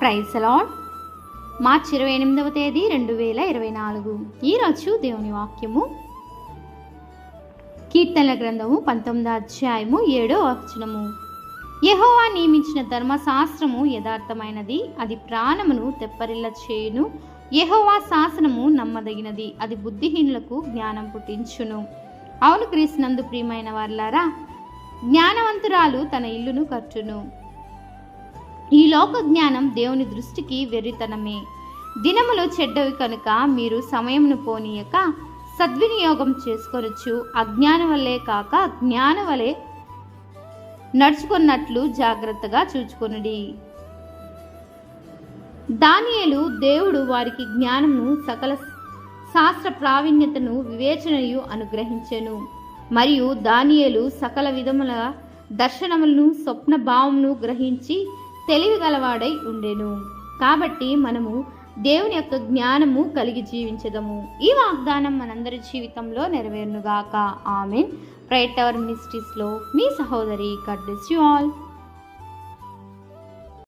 Praise అలాడ్ మార్చి ఇరవై ఎనిమిదవ తేదీ రెండు వేల ఇరవై నాలుగు. ఈరోజు దేవుని వాక్యము. కీర్తనల గ్రంథము పంతొమ్మిదో అధ్యాయము ఏడో వచనము. యహోవా నియమించిన ధర్మశాస్త్రము యథార్థమైనది. అది ప్రాణమును తెప్పరిల్ల చేయును. యహోవా శాసనము నమ్మదగినది. అది బుద్ధిహీనులకు జ్ఞానం పుట్టించును. అవును క్రీస్తునందు ప్రియమైన వార్లారా జ్ఞానవంతురాలు తన ఇల్లును కట్టును. ఈ లోక జ్ఞానం దేవుని దృష్టికి వెర్రితనమే. దినములు చెడ్డవి కనుక మీరు సమయంను పోనీయక సద్వినియోగం చేసుకొనొచ్చు అజ్ఞానం వల్లే కాక జ్ఞాన వలె నడుచుకున్నట్లు జాగ్రత్తగా చూచుకొనుడి. దానియేలు దేవుడు వారికి జ్ఞానము సకల శాస్త్ర ప్రావీణ్యతను వివేచనయు అనుగ్రహించెను. మరియు దానియేలు సకల విధముల దర్శనములను స్వప్న భావమును గ్రహించి తెలివి గలవాడై ఉండెను. కాబట్టి మనము దేవుని యొక్క జ్ఞానము కలిగి జీవించదము. ఈ వాగ్దానం మనందరి జీవితంలో నెరవేరునుగాక. ఆమెన్. ప్రైట్ టవర్ మినిస్ట్రీస్లో మీ సహోదరి గడ్ బ్లెస్ యు ఆల్.